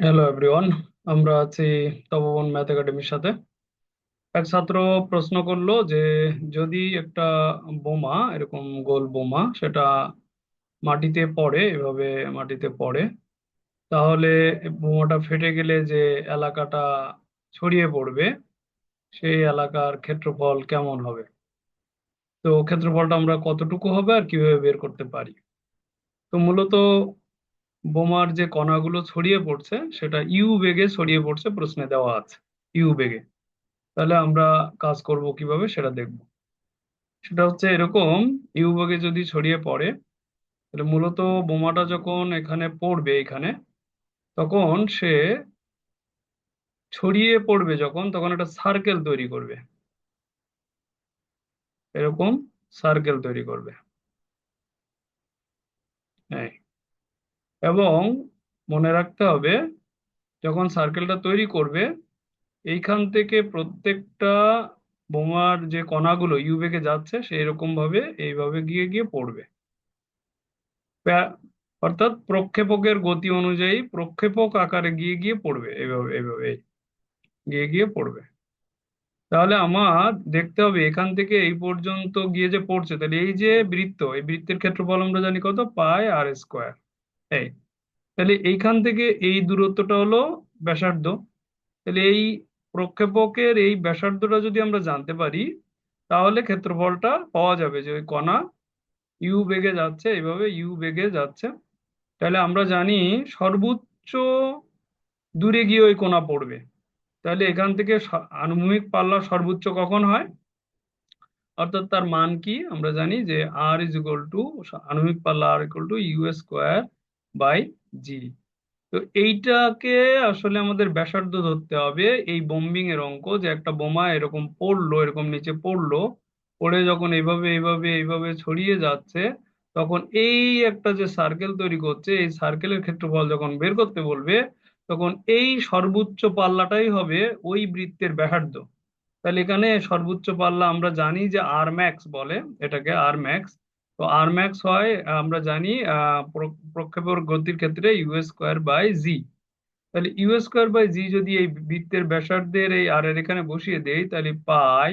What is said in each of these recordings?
Hello everyone আমরা আছি তপবন math একাডেমির সাথে। এক ছাত্র প্রশ্ন করল যে, যদি একটা বোমা, এরকম গোল বোমা, সেটা মাটিতে পড়ে, এভাবে মাটিতে পড়ে, তাহলে বোমাটা ফেটে গেলে যে এলাকাটা ছড়িয়ে পড়বে, সেই এলাকার ক্ষেত্রফল কেমন হবে? তো ক্ষেত্রফলটা আমরা কতটুকু হবে আর কীভাবে বের করতে পারি? তো মূলত বোমার যে কণাগুলো ছড়িয়ে পড়ছে, সেটা ইউ বেগে ছড়িয়ে পড়ছে প্রশ্নে দেওয়া আছে, ইউ বেগে। তাহলে আমরা কাজ করব কীভাবে সেটা দেখব। সেটা হচ্ছে এরকম, ইউ বেগে যদি ছড়িয়ে পড়ে, তাহলে মূলত বোমাটা যখন এখানে পড়বে এখানে, তখন সে ছড়িয়ে পড়বে যখন, তখন একটা সার্কেল তৈরি করবে। এরকম সার্কেল তৈরি করবে। হ্যাঁ এবং মনে রাখতে হবে, যখন সার্কেলটা তৈরি করবে, এইখান থেকে প্রত্যেকটা বোমার যে কণাগুলো ইউ বেগে যাচ্ছে সেই রকম ভাবে এইভাবে গিয়ে গিয়ে পড়বে। অর্থাৎ প্রক্ষেপকের গতি অনুযায়ী প্রক্ষেপক আকারে গিয়ে গিয়ে পড়বে, এইভাবে এইভাবে, গিয়ে গিয়ে পড়বে। তাহলে আমার দেখতে হবে এখান থেকে এই পর্যন্ত গিয়ে যে পড়ছে, তাহলে এই যে বৃত্ত, এই বৃত্তের ক্ষেত্রফল আমরা জানি কত? পাই আর স্কোয়ার, এই তাহলে এইখান থেকে এই দূরত্বটা হলো ব্যাসার্ধ। তাহলে এই প্রক্ষেপকের এই ব্যাসার্ধটা যদি আমরা জানতে পারি, তাহলে ক্ষেত্রফলটা পাওয়া যাবে যে ওই কণা ইউ বেগে যাচ্ছে, এইভাবে ইউ বেগে যাচ্ছে। তাহলে আমরা জানি সর্বোচ্চ দূরে গিয়ে ওই কোণা পড়বে। তাহলে এখান থেকে আনুভূমিক পাল্লা সর্বোচ্চ কখন হয়? অর্থাৎ তার মান কি? আমরা জানি যে আর ইজ ইকুয়াল টু আনুভূমিক পাল্লা আর equal to u square by g. তো এইটাকে আসলে আমাদের ব্যাসার্ধ ধরতে হবে। এই বোম্বিং এর অঙ্ক যে একটা বোমা এরকম পড়ল, এরকম নিচে পড়ল, পড়ে যখন এইভাবে এইভাবে এইভাবে ছড়িয়ে যাচ্ছে, তখন এই একটা যে সার্কেল তৈরি করছে, এই সার্কেলের ক্ষেত্রফল যখন বের করতে বলবে, তখন এই সর্বোচ্চ পাল্লাটাই হবে ওই বৃত্তের ব্যাসার্ধ। তাহলে এখানে সর্বোচ্চ পাল্লা আমরা জানি যে আর ম্যাক্স বলে, এটাকে আর ম্যাক্স তো আর ম্যাক্স হয় আমরা জানি আহ, প্র- গতির ক্ষেত্রে ইউ স্কোয়ার বাই জি তাহলে ইউ স্কোয়ার বাই জি যদি এই বৃত্তের ব্যাসার্ধের এই আর এর এখানে বসিয়ে দেই তাহলে পাই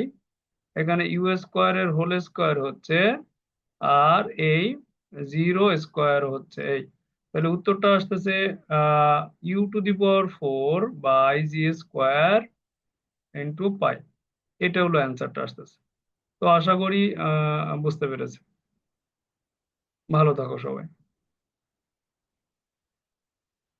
এখানে ইউ স্কোয়ারের হোল স্কোয়ার হচ্ছে আর এই জিরো স্কোয়ার হচ্ছে এই। তাহলে উত্তরটা আসতেছে u to the power four by g square into pi এটা হলো অ্যান্সারটা আসতেছে। তো আশা করি বুঝতে পেরেছে ভালো থাকো সবাই।